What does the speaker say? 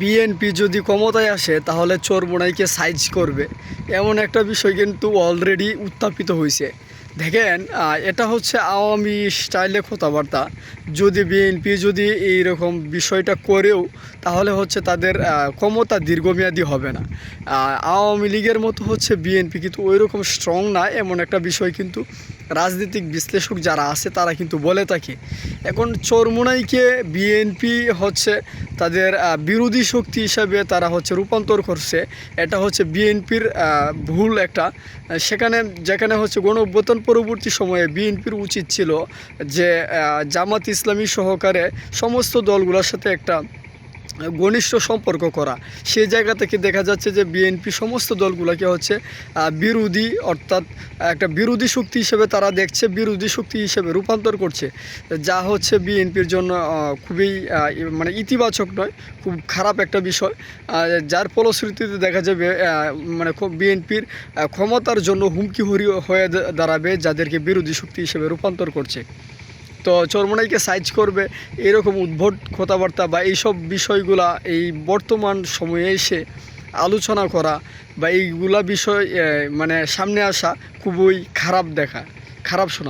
BNP যদি ক্ষমতায় আসে, তাহলে চোরবোনাইকে সাইজ করবে। এমন একটা বিষয় কিন্তু অলরেডি উত্থাপিত হয়েছে দেখেন এটা হচ্ছে আওয়ামী স্টাইলে কথাবার্তা। যদি বিএনপি যদি এই রকম বিষয়টা করেও, তাহলে হচ্ছে তাদের ক্ষমতা দীর্ঘমেয়াদী হবে না। আওয়ামী লীগের মতো হচ্ছে বিএনপি কিন্তু ওই রকম স্ট্রং না, এমন একটা বিষয় কিন্তু রাজনৈতিক বিশ্লেষক যারা আছে, তারা কিন্তু বলে থাকে, এখন চরমুনাইকে বিএনপি হচ্ছে তাদের বিরোধী শক্তি হিসাবে তারা হচ্ছে রূপান্তর করছে। এটা হচ্ছে বিএনপির ভুল একটা, সেখানে, যেখানে হচ্ছে গণ অভ্যুত্থান পরবর্তী সময়ে বিএনপির উচিত ছিল যে জামাত ইসলামী সহকারে সমস্ত দলগুলোর সাথে একটা ঘনিষ্ঠ সম্পর্ক করা। সেই জায়গা থেকে দেখা যাচ্ছে যে বিএনপি সমস্ত দলগুলোকে হচ্ছে বিরোধী অর্থাৎ একটা বিরোধী শক্তি হিসেবে তারা দেখছে, বিরোধী শক্তি হিসেবে রূপান্তর করছে। যা হচ্ছে বিএনপির জন্য খুবই মানে ইতিবাচক নয়, খুব খারাপ একটা বিষয়। যার ফলশ্রুতিতে দেখা যাবে মানে বিএনপির ক্ষমতার জন্য হুমকি হরি, হয়ে দাঁড়াবে, যাদেরকে বিরোধী শক্তি হিসেবে রূপান্তর করছে। তো চর্মনাইকে সাইজ করবে, এরকম উদ্ভট কথাবার্তা বা এইসব বিষয়গুলা এই বর্তমান সময়ে এসে আলোচনা করা বা এইগুলা বিষয় মানে সামনে আসা খুবই খারাপ দেখা, খারাপ শোনা।